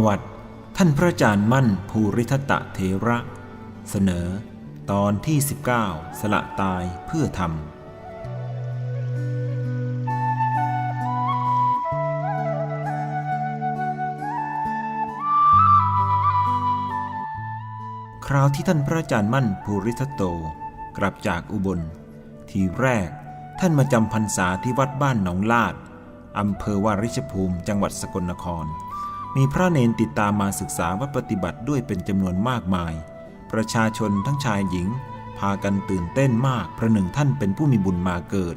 ประวัติ ท่านพระอาจารย์มั่นภูริทัตะเทระ เสนอ ตอนที่ 19 สละตายเพื่อธรรมคราวที่ท่านพระอาจารย์มั่นภูริทัตโตกลับจากอุบล ทีแรกท่านมาจำพรรษาที่วัดบ้านหนองลาดอำเภอวาริชภูมิจังหวัดสกลนคร มีพระเนนติดตามมาศึกษาวัดปฏิบัติด้วยเป็นจำนวนมากมาย ประชาชนทั้งชายหญิง พากันตื่นเต้นมากประหนึ่งท่านเป็นผู้มีบุญมาเกิด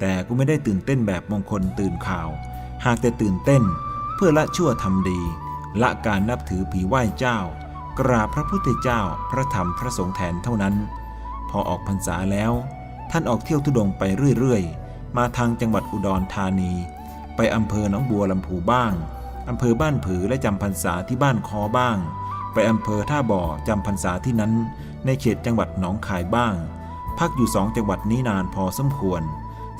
แต่ก็ไม่ได้ตื่นเต้นแบบมงคลตื่นข่าว หากแต่ตื่นเต้น เพื่อละชั่วทำดี ละการนับถือผีไหว้เจ้า กราบพระพุทธเจ้าพระธรรมพระสงฆ์แทนเท่านั้น พอออกพรรษาแล้ว ท่านออกเที่ยวทุดงไปเรื่อยๆ มาทางจังหวัดอุดรธานี ไปอำเภอหนองบัวลำพูบ้าง อำเภอบ้านผือและจำพรรษาที่บ้านคอบ้าง ไปอำเภอท่าบ่อจำพรรษาที่นั้น ในเขตจังหวัดหนองคายบ้าง พักอยู่สองจังหวัดนี้นานพอสมควร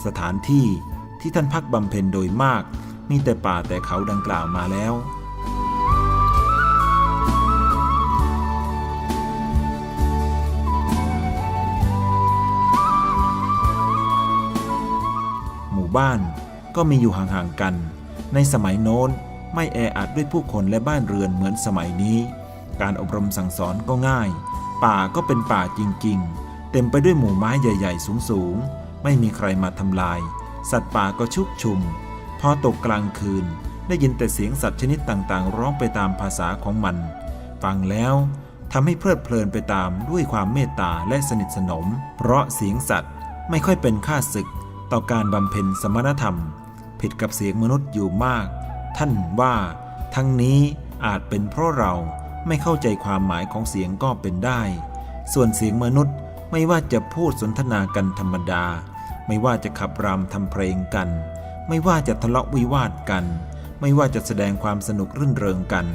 สถานที่ที่ท่านพักบำเพ็ญโดยมาก มีแต่ป่าแต่เขาดังกล่าวมาแล้วหมู่บ้านก็มีอยู่ห่างๆกัน ในสมัยโน้น ไม่แออัดด้วยผู้คนและบ้านเรือนเหมือนสมัยนี้ การอบรมสั่งสอนก็ง่าย ป่าก็เป็นป่าจริงๆ เต็มไปด้วยหมู่ไม้ใหญ่ ๆ สูงๆ ไม่มีใครมาทำลาย สัตว์ป่าก็ชุกชุม พอตกกลางคืน ได้ยินแต่เสียงสัตว์ชนิดต่างๆ ร้องไปตามภาษาของมัน ฟังแล้วทำให้เพลิดเพลินไปตามด้วยความเมตตาและสนิทสนม เพราะเสียงสัตว์ไม่ค่อยเป็นค่าศึกต่อการบำเพ็ญสมณธรรม ผิดกับเสียงมนุษย์อยู่มาก ท่านว่า ทั้งนี้อาจเป็นเพราะเราไม่เข้าใจความหมายของเสียงก็เป็นได้ ส่วนเสียงมนุษย์ไม่ว่าจะพูดสนทนากันธรรมดา ไม่ว่าจะขับรำทำเพลงกัน ไม่ว่าจะทะเลาะวิวาทกัน ไม่ว่าจะแสดงความสนุกรื่นเริงกัน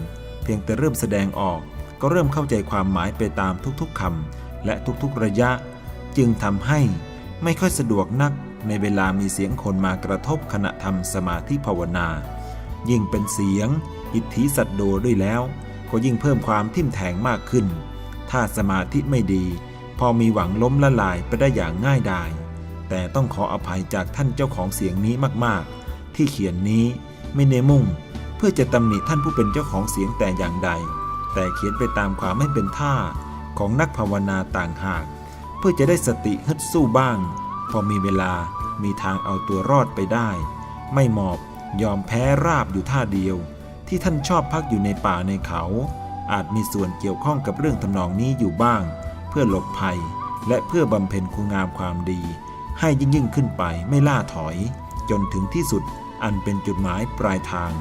เพียงแต่เริ่มแสดงออกก็เริ่มเข้าใจความหมายไปตามทุกๆคำและทุกๆระยะ จึงทำให้ไม่ค่อยสะดวกนักในเวลามีเสียงคนมากระทบขณะทำสมาธิภาวนา ยิ่งเป็นเสียง อิทธิสัตโดด้วยแล้ว ก็ยิ่งเพิ่มความทิ่มแทงมากขึ้น ถ้าสมาธิไม่ดี พอมีหวังล้มละลายไปได้อย่างง่ายดายแต่ต้องขออภัยจากท่านเจ้าของเสียงนี้มากๆ ที่เขียนนี้ไม่เนมุ่ง เพื่อจะตำหนิท่านผู้เป็นเจ้าของเสียงแต่อย่างใด แต่เขียนไปตามความไม่เป็นท่าของนักภาวนาต่างหาก เพื่อจะได้สติฮึดสู้บ้าง พอมีเวลามีทางเอาตัวรอดไปได้ ไม่หมอบ ยอมแพ้ราบอยู่ท่าเดียว ที่ท่านชอบพักอยู่ในป่าในเขา อาจมีส่วนเกี่ยวข้องกับเรื่องทำนองนี้อยู่บ้าง เพื่อหลบภัย และเพื่อบำเพ็ญคุณงามความดี ให้ยิ่งยิ่งขึ้นไปไม่ล่าถอย จนถึงที่สุดอันเป็นจุดหมายปลายทาง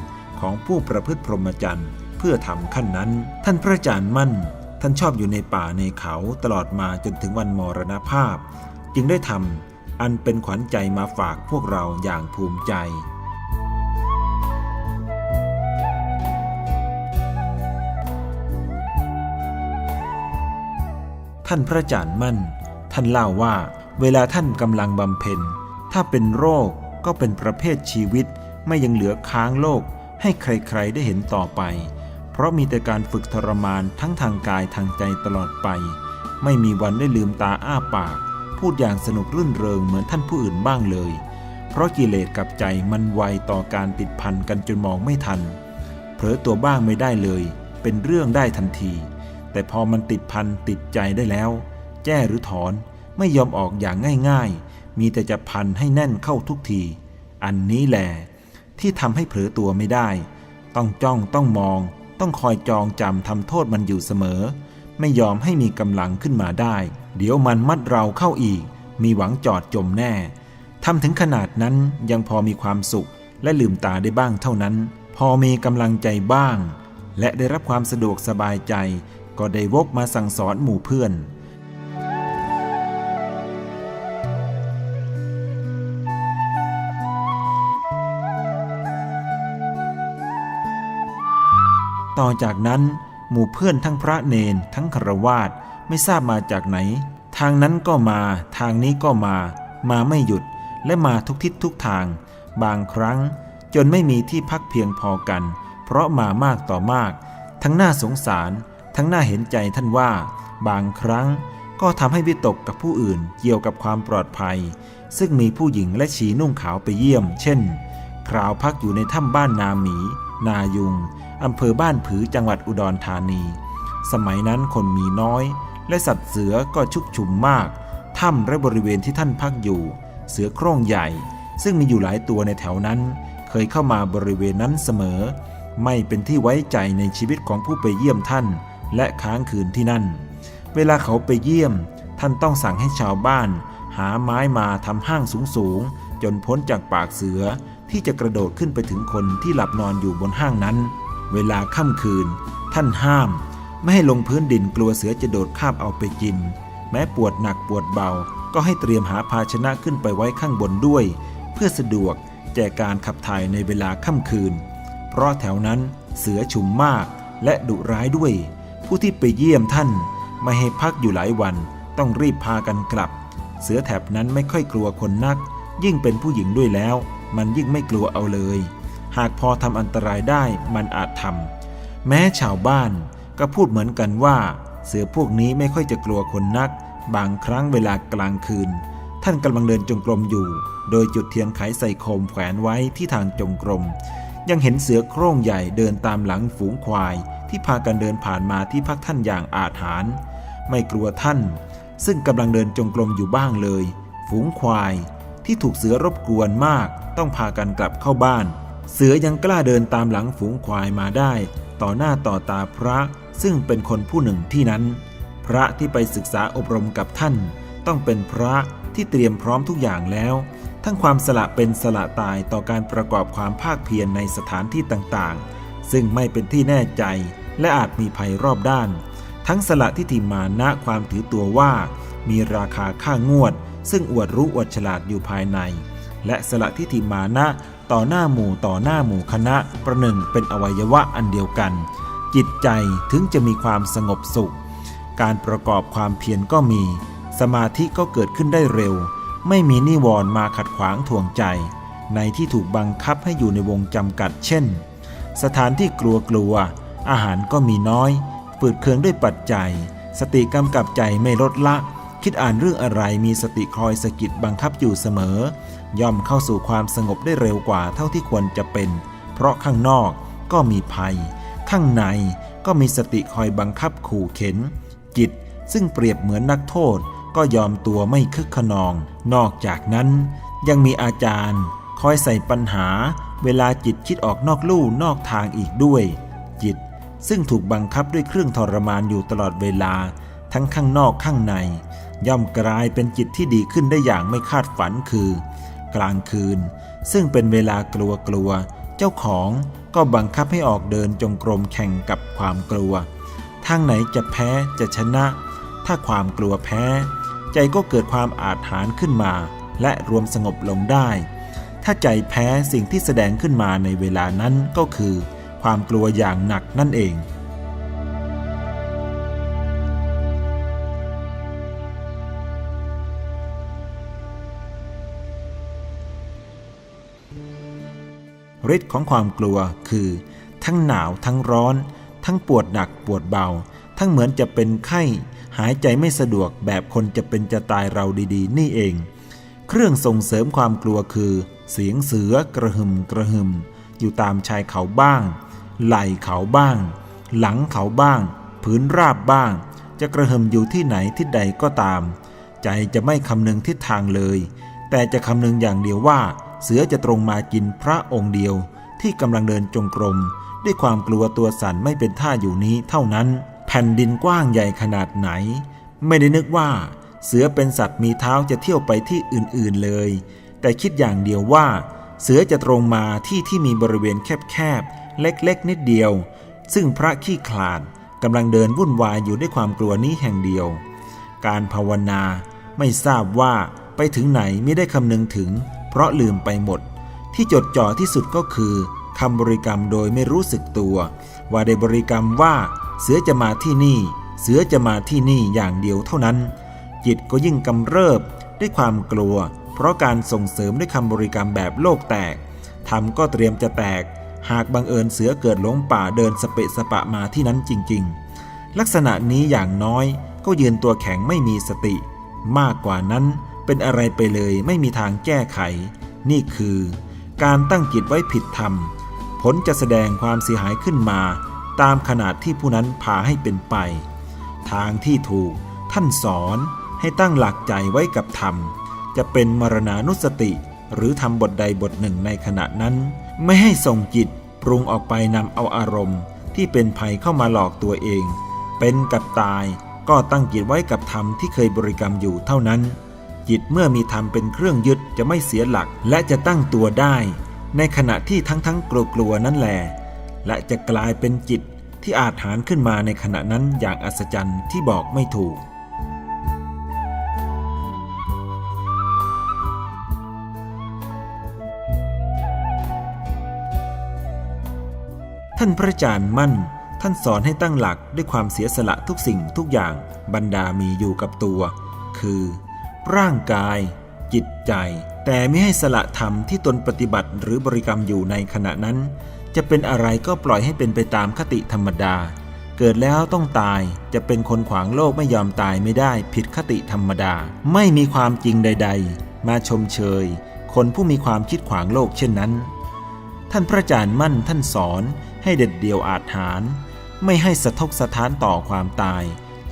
ของผู้ประพฤติพรหมจรรย์เพื่อทำขั้นนั้น ท่านพระอาจารย์มั่น ท่านชอบอยู่ในป่าในเขาตลอดมาจนถึงวันมรณภาพ จึงได้ทำอันเป็นขวัญใจมาฝากพวกเราอย่างภูมิใจ ท่านพระอาจารย์มั่น ท่านเล่าว่า เวลาท่านกำลังบำเพ็ญ ถ้าเป็นโรคก็เป็นประเภทชีวิต ไม่ยังเหลือค้างโลก ให้ใครๆได้เห็นต่อไป เพราะมีแต่การฝึกทรมานทั้งทางกายทางใจตลอดไป ไม่มีวันได้ลืมตาอ้าปาก พูดอย่างสนุกรื่นเริงเหมือนท่านผู้อื่นบ้างเลย เพราะกิเลสกับใจมันไวต่อการติดพันกันจนมองไม่ทัน เผลอตัวบ้างไม่ได้เลย เป็นเรื่องได้ทันที แต่พอมันติดพันติดใจได้แล้วแก้หรือถอนไม่ยอมออกอย่างง่ายๆ มีแต่จะพันให้แน่นเข้าทุกที อันนี้แหละที่ทำให้เผลอตัวไม่ได้ ต้องจ้องต้องมอง ต้องคอยจองจำทำโทษมันอยู่เสมอ ไม่ยอมให้มีกำลังขึ้นมาได้ เดี๋ยวมันมัดเราเข้าอีก มีหวังจอดจมแน่ทำถึงขนาดนั้นยังพอมีความสุขและลืมตาได้บ้างเท่านั้น พอมีกำลังใจบ้าง และได้รับความสะดวกสบายใจ ก็ได้วกมาสั่งสอนหมู่เพื่อน ต่อจากนั้น หมู่เพื่อนทั้งพระเนนทั้งครวาสไม่ทราบมาจากไหน ทางนั้นก็มา ทางนี้ก็มา มาไม่หยุดและมาทุกทิศทุกทาง บางครั้งจนไม่มีที่พักเพียงพอกัน เพราะมามากต่อมาก ทั้งน่าสงสาร ทั้งน่าเห็นใจท่านว่า บางครั้งก็ทำให้วิตกกับผู้อื่นเกี่ยวกับความปลอดภัย ซึ่งมีผู้หญิงและชีนุ่งขาวไปเยี่ยม เช่น คราวพักอยู่ในถ้ำบ้านนาหมี นายุงอำเภอบ้านผือจังหวัดอุดรธานี สมัยนั้นคนมีน้อย และสัตว์เสือก็ชุกชุมมากถ้ำและบริเวณที่ท่านพักอยู่ เสือโคร่งใหญ่ ซึ่งมีอยู่หลายตัวในแถวนั้น เคยเข้ามาบริเวณนั้นเสมอ ไม่เป็นที่ไว้ใจในชีวิตของผู้ไปเยี่ยมท่าน และค้างคืนที่นั่น เวลาเขาไปเยี่ยม ท่านต้องสั่งให้ชาวบ้าน หาไม้มาทำห้างสูงๆ จนพ้นจากปากเสือที่จะกระโดดขึ้นไปถึงคนที่หลับนอนอยู่บนห้างนั้น เวลาค่ำคืน ท่านห้าม ไม่ให้ลงพื้นดินกลัวเสือจะโดดคาบเอาไปกิน แม้ปวดหนักปวดเบา ก็ให้เตรียมหาภาชนะขึ้นไปไว้ข้างบนด้วย เพื่อสะดวกแก่การขับถ่ายในเวลาค่ำคืน เพราะแถวนั้นเสือชุมมากและดุร้ายด้วย ผู้ที่ไปเยี่ยมท่านไม่ให้พักอยู่หลายวันต้องรีบพากันกลับ เสือแถบนั้นไม่ค่อยกลัวคนนัก ยิ่งเป็นผู้หญิงด้วยแล้ว มันยิ่งไม่กลัวเอาเลย หากพอทำอันตรายได้มันอาจทำแม้ชาวบ้านก็พูดเหมือนกันว่า เสือพวกนี้ไม่ค่อยจะกลัวคนนัก บางครั้งเวลากลางคืน ท่านกำลังเดินจงกรมอยู่ โดยจุดเทียนไขใส่โคมแขวนไว้ที่ทางจงกรมยังเห็นเสือโคร่งใหญ่เดินตามหลังฝูงควาย ที่พากันเดินผ่านมาที่พักท่านอย่างอาถรรพ์ไม่กลัวท่าน ซึ่งกำลังเดินจงกรมอยู่บ้างเลย ฝูงควาย ที่ถูกเสือรบกวนมาก ต้องพากันกลับเข้าบ้าน เสือยังกล้าเดินตามหลังฝูงควายมาได้ ต่อหน้าต่อตาพระซึ่งเป็นคนผู้หนึ่งที่นั้น พระที่ไปศึกษาอบรมกับท่าน ต้องเป็นพระที่เตรียมพร้อมทุกอย่างแล้ว ทั้งความสละเป็นสละตายต่อการประกอบความภาคเพียรในสถานที่ต่างๆ ซึ่งไม่เป็นที่แน่ใจ และอาจมีภัยรอบด้าน ทั้งสละทิฏฐิมานะความถือตัวว่า มีราคาค่างวด ซึ่งอวดรู้อวดฉลาดอยู่ภายใน และสละทิฏฐิมานะต่อหน้าหมู่ต่อหน้าหมู่คณะประหนึ่งเป็นอวัยวะอันเดียวกัน จิตใจถึงจะมีความสงบสุข การประกอบความเพียรก็มี สมาธิก็เกิดขึ้นได้เร็ว ไม่มีนิวรณ์มาขัดขวางถ่วงใจ ในที่ถูกบังคับให้อยู่ในวงจำกัดเช่น สถานที่กลัวกลัว อาหารก็มีน้อย ฝืดเคืองด้วยปัจจัย สติกำกับใจไม่ลดละ คิดอ่านเรื่องอะไรมีสติคอยสะกิดบังคับอยู่เสมอ ย่อมเข้าสู่ความสงบได้เร็วกว่าเท่าที่ควรจะเป็น เพราะข้างนอกก็มีภัย ข้างในก็มีสติคอยบังคับขู่เข็น จิตซึ่งเปรียบเหมือนนักโทษ ก็ยอมตัวไม่คึกขนอง นอกจากนั้น ยังมีอาจารย์ คอยใส่ปัญหา เวลาจิตคิดออกนอกลู่นอกทางอีกด้วย ซึ่งถูกบังคับด้วยเครื่องทรมานอยู่ตลอดเวลา ทั้งข้างนอกข้างใน ย่อมกลายเป็นจิตที่ดีขึ้นได้อย่างไม่คาดฝันคือ กลางคืน ซึ่งเป็นเวลากลัวกลัวๆเจ้าของก็บังคับให้ออกเดินจงกรมแข่งกับความกลัว ทางไหนจะแพ้จะชนะ ถ้าความกลัวแพ้ ใจก็เกิดความอาถรรพ์ขึ้นมา และรวมสงบลงได้ ถ้าใจแพ้สิ่งที่แสดงขึ้นมาในเวลานั้นก็คือ ความกลัวอย่างหนักนั่นเองฤทธิ์ของความกลัวคือ ทั้งหนาวทั้งร้อน ทั้งปวดหนักปวดเบา ทั้งเหมือนจะเป็นไข้ หายใจไม่สะดวกแบบคนจะเป็นจะตายเราดีๆ นี่เอง เครื่องส่งเสริมความกลัวคือ เสียงเสือกระหึ่มกระหึ่มอยู่ตามชายเขาบ้าง ไหล่เขาบ้าง หลังเขาบ้าง พื้นราบบ้าง จะกระหึ่มอยู่ที่ไหนที่ใดก็ตาม ใจจะไม่คำนึงทิศทางเลย แต่จะคำนึงอย่างเดียวว่า เสือจะตรงมากินพระองค์เดียว ที่กำลังเดินจงกรม ด้วยความกลัวตัวสั่นไม่เป็นท่าอยู่นี้เท่านั้น แผ่นดินกว้างใหญ่ขนาดไหน ไม่ได้นึกว่า เสือเป็นสัตว์มีเท้าจะเที่ยวไปที่อื่นๆเลย แต่คิดอย่างเดียวว่า เสือจะตรงมาที่ที่มีบริเวณแคบๆ เล็กๆนิดเดียว ซึ่งพระขี้ขลาดกำลังเดินวุ่นวายอยู่ด้วยความกลัวนี้แห่งเดียว การภาวนาไม่ทราบว่าไปถึงไหนไม่ได้คำนึงถึง เพราะลืมไปหมด ที่จดจ่อที่สุดก็คือคำบริกรรมโดยไม่รู้สึกตัว ว่าได้บริกรรมว่า เสือจะมาที่นี่ เสือจะมาที่นี่อย่างเดียวเท่านั้น จิตก็ยิ่งกำเริบด้วยความกลัว เพราะการส่งเสริมด้วยคำบริกรรมแบบโลกแตกธรรมก็เตรียมจะแตก หากบังเอิญเสือเกิดหลงป่าเดินสเปะสปะมาที่นั้นจริง ๆ ลักษณะนี้อย่างน้อยก็ยืนตัวแข็งไม่มีสติ มากกว่านั้นเป็นอะไรไปเลยไม่มีทางแก้ไข นี่คือ การตั้งจิตไว้ผิดธรรม ผลจะแสดงความเสียหายขึ้นมา ตามขนาดที่ผู้นั้นพาให้เป็นไป ทางที่ถูกท่านสอนให้ตั้งหลักใจไว้กับธรรม จะเป็นมรณานุสติ หรือทำบทใดบทหนึ่งในขณะนั้น ไม่ให้ส่งจิตปรุงออกไปนำเอาอารมณ์ ที่เป็นภัยเข้ามาหลอกตัวเอง เป็นกับตายก็ตั้งจิตไว้กับธรรมที่เคยบริกรรมอยู่เท่านั้น จิตเมื่อมีธรรมเป็นเครื่องยึดจะไม่เสียหลักและจะตั้งตัวได้ ในขณะที่ทั้งทั้งกลัวกลัวๆนั่นแหละและจะกลายเป็นจิตที่อาจหารขึ้นมาในขณะนั้นอย่างอัศจรรย์ที่บอกไม่ถูก ท่านพระอาจารย์มั่น ท่านสอนให้ตั้งหลักด้วยความเสียสละทุกสิ่งทุกอย่างบรรดามีอยู่กับตัว คือ ร่างกาย จิตใจ แต่ไม่ให้สละธรรมที่ตนปฏิบัติหรือบริกรรมอยู่ในขณะนั้น จะเป็นอะไรก็ปล่อยให้เป็นไปตามคติธรรมดา เกิดแล้วต้องตายจะเป็นคนขวางโลกไม่ยอมตายไม่ได้ผิดคติธรรมดา ไม่มีความจริงใด ๆ มาชมเชย คนผู้มีความคิดขวางโลกเช่นนั้นท่านพระอาจารย์มั่นท่านสอน ให้เด็ดเดี่ยวอาจหารไม่ให้สะทกสะท้านต่อความตาย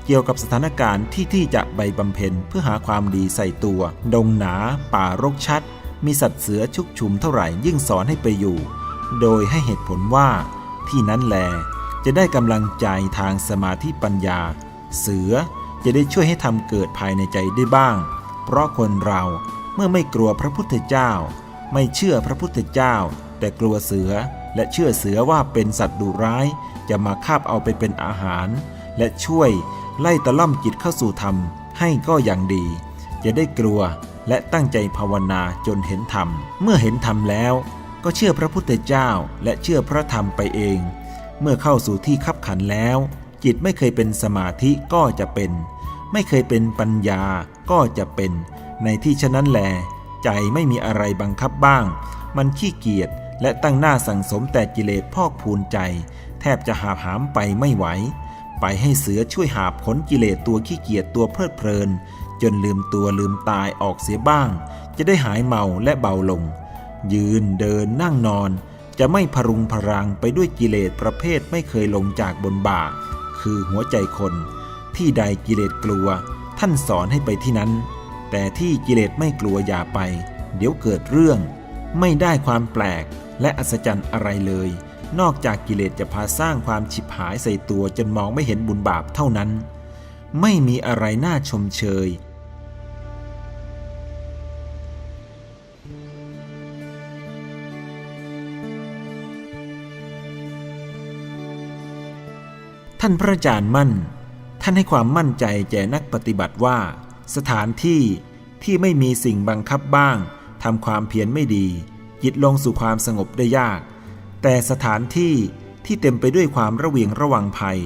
เกี่ยวกับสถานการณ์ที่ที่จะใบบำเพ็ญเพื่อหาความดีใส่ตัว ดงหนา ป่ารกชัด มีสัตว์เสือชุกชุมเท่าไหร่ยิ่งสอนให้ไปอยู่ โดยให้เหตุผลว่า ที่นั้นแล จะได้กำลังใจทางสมาธิปัญญา เสือจะได้ช่วยให้ทำเกิดภายในใจได้บ้าง เพราะคนเราเมื่อไม่กลัวพระพุทธเจ้า ไม่เชื่อพระพุทธเจ้า แต่กลัวเสือ และเชื่อเสือว่าเป็นสัตว์ดุร้าย จะมาคาบเอาไปเป็นอาหาร และช่วยไล่ตะล่อมจิตเข้าสู่ธรรม ให้ก็อยังดี จะได้กลัวและตั้งใจภาวนาจนเห็นธรรม เมื่อเห็นธรรมแล้ว ก็เชื่อพระพุทธเจ้าและเชื่อพระธรรมไปเอง เมื่อเข้าสู่ที่ขับขันแล้ว จิตไม่เคยเป็นสมาธิก็จะเป็น ไม่เคยเป็นปัญญาก็จะเป็น ในที่ฉะนั้นแล ใจไม่มีอะไรบังคับบ้าง มันขี้เกียจ และตั้งหน้าสั่งสมแต่กิเลสพอกพูนใจ แทบจะหาหามไปไม่ไหว ไปให้เสือช่วยหาบขนกิเลสตัวขี้เกียจตัวเพลิดเพลิน จนลืมตัวลืมตายออกเสียบ้าง จะได้หายเมาและเบาลง ยืนเดินนั่งนอน จะไม่พรุงพรังไปด้วยกิเลสประเภทไม่เคยลงจากบนบ่า คือหัวใจคน ที่ใดกิเลสกลัว ท่านสอนให้ไปที่นั้น แต่ที่กิเลสไม่กลัวอย่าไป เดี๋ยวเกิดเรื่อง ไม่ได้ความแปลกและอัศจรรย์อะไรเลย นอกจากกิเลสจะพาสร้างความฉิบหายใส่ตัวจนมองไม่เห็นบุญบาปเท่านั้น ไม่มีอะไรน่าชมเชย ท่านพระอาจารย์มั่น ท่านให้ความมั่นใจแก่นักปฏิบัติว่า สถานที่ที่ไม่มีสิ่งบังคับบ้าง ทำความเพียรไม่ดี จิตลงสู่ความสงบได้ยาก แต่สถานที่ที่เต็มไปด้วยความระเวียงระวังภัย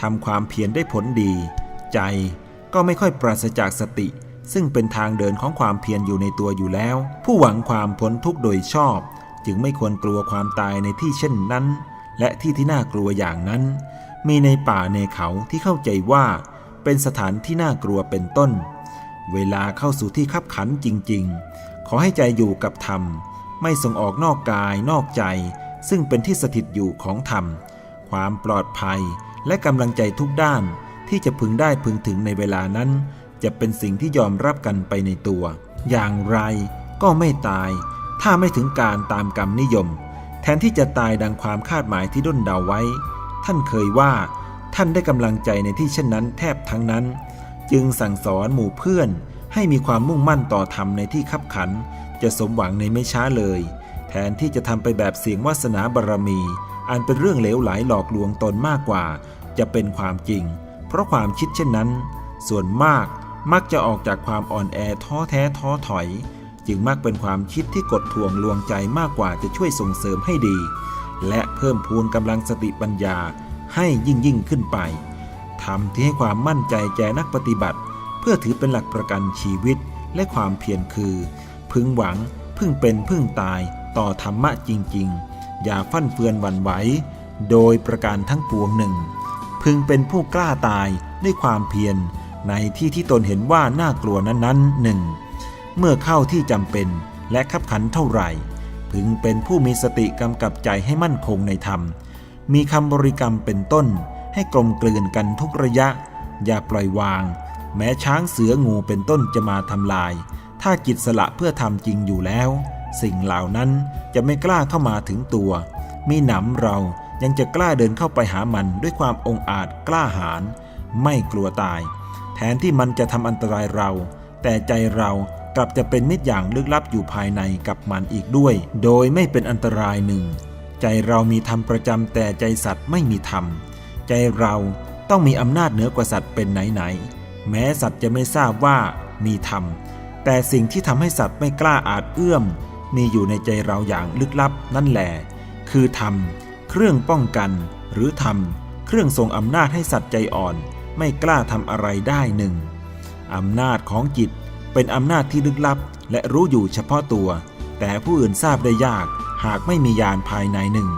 ทำความเพียรได้ผลดี ใจก็ไม่ค่อยปราศจากสติ ซึ่งเป็นทางเดินของความเพียรอยู่ในตัวอยู่แล้ว ผู้หวังความพ้นทุกข์โดยชอบ จึงไม่ควรกลัวความตายในที่เช่นนั้น และที่ที่น่ากลัวอย่างนั้น มีในป่าในเขาที่เข้าใจว่า เป็นสถานที่น่ากลัวเป็นต้น เวลาเข้าสู่ที่ขับขันจริง ๆ ขอให้ใจอยู่กับธรรม ไม่ส่งออกนอกกายนอกใจ ซึ่งเป็นที่สถิตอยู่ของธรรม ความปลอดภัยและกำลังใจทุกด้านที่จะพึงได้พึงถึงในเวลานั้น จะเป็นสิ่งที่ยอมรับกันไปในตัว อย่างไรก็ไม่ตาย ถ้าไม่ถึงการตามกรรมนิยม แทนที่จะตายดังความคาดหมายที่ด้นเดาไว้ ท่านเคยว่า ท่านได้กำลังใจในที่เช่นนั้นแทบทั้งนั้น จึงสั่งสอนหมู่เพื่อน ให้มีความมุ่งมั่นต่อธรรมในที่ขับขัน จะสมหวังในไม่ช้าเลย แทนที่จะทำไปแบบเสียงวาสนาบารมี อันเป็นเรื่องเหลวไหลหลอกลวงตนมากกว่า จะเป็นความจริง เพราะความคิดเช่นนั้น ส่วนมากมักจะออกจากความอ่อนแอท้อแท้ท้อถอย จึงมักเป็นความคิดที่กดทวงลวงใจมากกว่าจะช่วยส่งเสริมให้ดี และเพิ่มพูนกำลังสติปัญญาให้ยิ่งยิ่งขึ้นไปทำที่ให้ความมั่นใจแก่นักปฏิบัติ เพื่อถือเป็นหลักประกันชีวิตและความเพียรคือ พึงหวังพึ่งเป็นพึ่งตายต่อธรรมะจริง ๆ อย่าฟั่นเฟือนหวั่นไหวโดยประการทั้งปวงหนึ่ง พึงเป็นผู้กล้าตายด้วยความเพียรในที่ที่ตนเห็นว่าน่ากลัวนั้นๆหนึ่งเมื่อเข้าที่จำเป็นและขับขันเท่าไหร่ พึงเป็นผู้มีสติกำกับใจให้มั่นคงในธรรม มีคำบริกรรมเป็นต้นให้กลมกลืนกันทุกระยะ อย่าปล่อยวาง แม้ช้างเสืองูเป็นต้นจะมาทำลาย ถ้าจิตสละเพื่อทำจริงอยู่แล้ว สิ่งเหล่านั้นจะไม่กล้าเข้ามาถึงตัว มีหนำเรายังจะกล้าเดินเข้าไปหามันด้วยความองอาจกล้าหาญไม่กลัวตาย แทนที่มันจะทำอันตรายเรา แต่ใจเรากลับจะเป็นมิตรอย่างลึกลับอยู่ภายในกับมันอีกด้วย โดยไม่เป็นอันตรายหนึ่ง ใจเรามีธรรมประจำแต่ใจสัตว์ไม่มีธรรม ใจเราต้องมีอำนาจเหนือกว่าสัตว์เป็นไหนๆ แม้สัตว์จะไม่ทราบว่ามีธรรม แต่สิ่งที่ทำให้สัตว์ไม่กล้าอาจเอื้อม มีอยู่ในใจเราอย่างลึกลับนั่นแหละคือธรรม เครื่องป้องกัน หรือธรรม เครื่องทรงอำนาจให้สัตว์ใจอ่อน ไม่กล้าทำอะไรได้หนึ่งอำนาจของจิตเป็นอำนาจที่ลึกลับ และรู้อยู่เฉพาะตัว แต่ผู้อื่นทราบได้ยากหากไม่มียานภายในหนึ่ง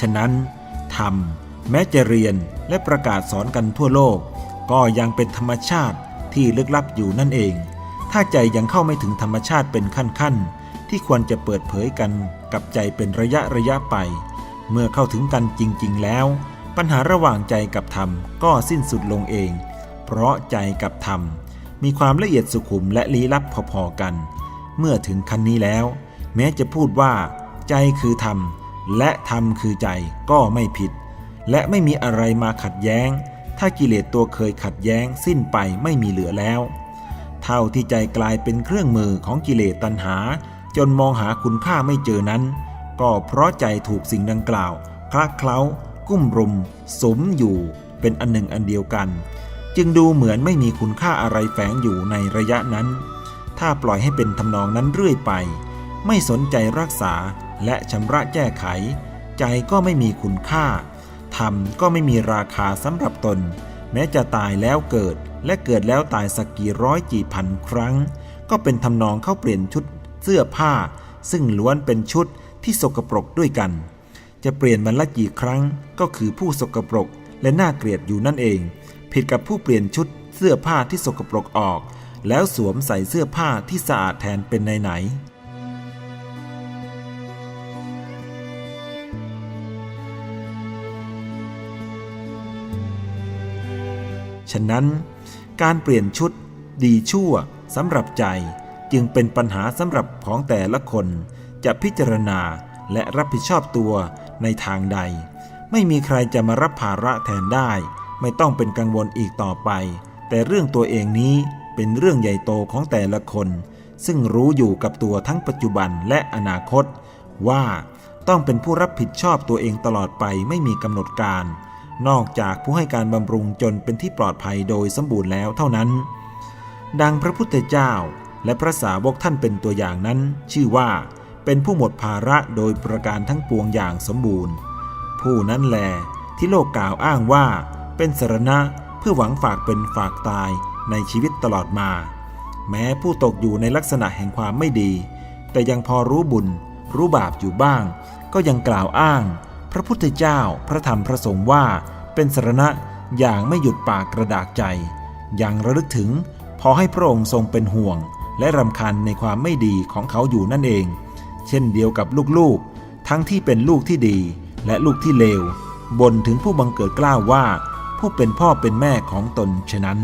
ฉะนั้นธรรมแม้จะเรียนและประกาศสอนกันทั่วโลก ก็ยังเป็นธรรมชาติที่ลึกลับอยู่นั่นเอง ถ้าใจยังเข้าไม่ถึงธรรมชาติเป็นขั้นๆ ที่ควรจะเปิดเผยกันกับใจเป็นระยะระยะไป เมื่อเข้าถึงกันจริง ๆ แล้ว ปัญหาระหว่างใจกับธรรมก็สิ้นสุดลงเอง เพราะใจกับธรรม มีความละเอียดสุขุมและลี้ลับพอๆกัน เมื่อถึงขั้นนี้แล้ว แม้จะพูดว่า ใจคือธรรม และธรรมคือใจก็ไม่ผิด และไม่มีอะไรมาขัดแย้ง ถ้ากิเลสตัวเคยขัดแย้งสิ้นไปไม่มีเหลือแล้ว เท่าที่ใจกลายเป็นเครื่องมือของกิเลสตัณหา จนมองหาคุณค่าไม่เจอนั้น ก็เพราะใจถูกสิ่งดังกล่าวคลักเคล้า กุ้มรุม สมอยู่ เป็นอันหนึ่งอันเดียวกัน จึงดูเหมือนไม่มีคุณค่าอะไรแฝงอยู่ในระยะนั้น ถ้าปล่อยให้เป็นทำนองนั้นเรื่อยไป ไม่สนใจรักษา และชำระแก้ไข ใจก็ไม่มีคุณค่าธรรมก็ไม่มีราคาสำหรับตน แม้จะตายแล้วเกิด และเกิดแล้วตายสักกี่ร้อยกี่พันครั้ง ก็เป็นทำนองเข้าเปลี่ยนชุด เสื้อผ้า ซึ่งล้วนเป็นชุดที่สกปรกด้วยกัน จะเปลี่ยนมันละกี่ครั้งก็คือผู้สกปรกและน่าเกลียดอยู่นั่นเอง ผิดกับผู้เปลี่ยนชุดเสื้อผ้าที่สกปรกออก แล้วสวมใส่เสื้อผ้าที่สะอาดแทนเป็นไหนๆ ฉะนั้น การเปลี่ยนชุดดีชั่วสำหรับใจจึงเป็นปัญหาสำหรับของแต่ละคน จะพิจารณาและรับผิดชอบตัวในทางใด ไม่มีใครจะมารับภาระแทนได้ ไม่ต้องเป็นกังวลอีกต่อไป แต่เรื่องตัวเองนี้เป็นเรื่องใหญ่โตของแต่ละคน ซึ่งรู้อยู่กับตัวทั้งปัจจุบันและอนาคต ว่าต้องเป็นผู้รับผิดชอบตัวเองตลอดไปไม่มีกำหนดการ นอกจากผู้ให้การบำรุงจนเป็นที่ปลอดภัยโดยสมบูรณ์แล้วเท่านั้น ดังพระพุทธเจ้าและพระสาวกท่านเป็นตัวอย่างนั้น ชื่อว่าเป็นผู้หมดภาระโดยประการทั้งปวงอย่างสมบูรณ์ ผู้นั้นแหลที่โลกกล่าวอ้างว่า เป็นสรณะเพื่อหวังฝากเป็นฝากตายในชีวิตตลอดมา แม้ผู้ตกอยู่ในลักษณะแห่งความไม่ดี แต่ยังพอรู้บุญ รู้บาปอยู่บ้าง ก็ยังกล่าวอ้าง พระพุทธเจ้าพระธรรมพระสงฆ์ว่า เป็นสรณะอย่างไม่หยุดปากกระดากใจยังระลึกถึงพอให้พระองค์ทรงเป็นห่วง และรำคาญในความไม่ดีของเขาอยู่นั่นเอง เช่นเดียวกับลูกๆ ทั้งที่เป็นลูกที่ดี และลูกที่เลวบ่นถึงผู้บังเกิดกล้าวว่า ผู้เป็นพ่อเป็นแม่ของตนฉะนั้น